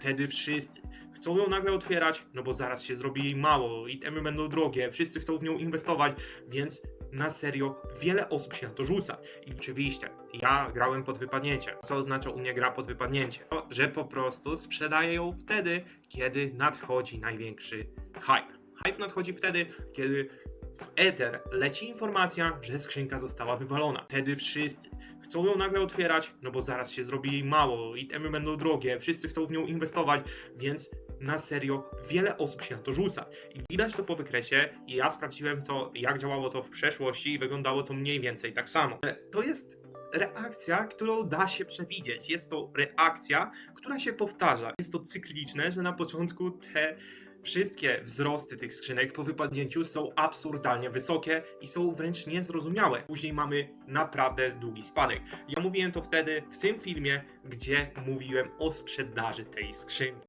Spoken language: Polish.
Wtedy wszyscy chcą ją nagle otwierać, no bo zaraz się zrobi jej mało, itemy będą drogie, wszyscy chcą w nią inwestować, więc na serio wiele osób się na to rzuca. I oczywiście, ja grałem pod wypadnięcie. Co oznacza u mnie gra pod wypadnięcie? To, że po prostu sprzedaję ją wtedy, kiedy nadchodzi największy hype. Hype nadchodzi wtedy, kiedy w Ether leci informacja, że skrzynka została wywalona. Wtedy wszyscy chcą ją nagle otwierać, no bo zaraz się zrobi jej mało, itemy będą drogie, wszyscy chcą w nią inwestować, więc na serio wiele osób się na to rzuca. I widać to po wykresie i ja sprawdziłem to, jak działało to w przeszłości i wyglądało to mniej więcej tak samo. E, To jest reakcja, którą da się przewidzieć. Jest to reakcja, która się powtarza. Jest to cykliczne, że na początku te wszystkie wzrosty tych skrzynek po wypadnięciu są absurdalnie wysokie i są wręcz niezrozumiałe. Później mamy naprawdę długi spadek. Ja mówiłem to wtedy w tym filmie, gdzie mówiłem o sprzedaży tej skrzynki.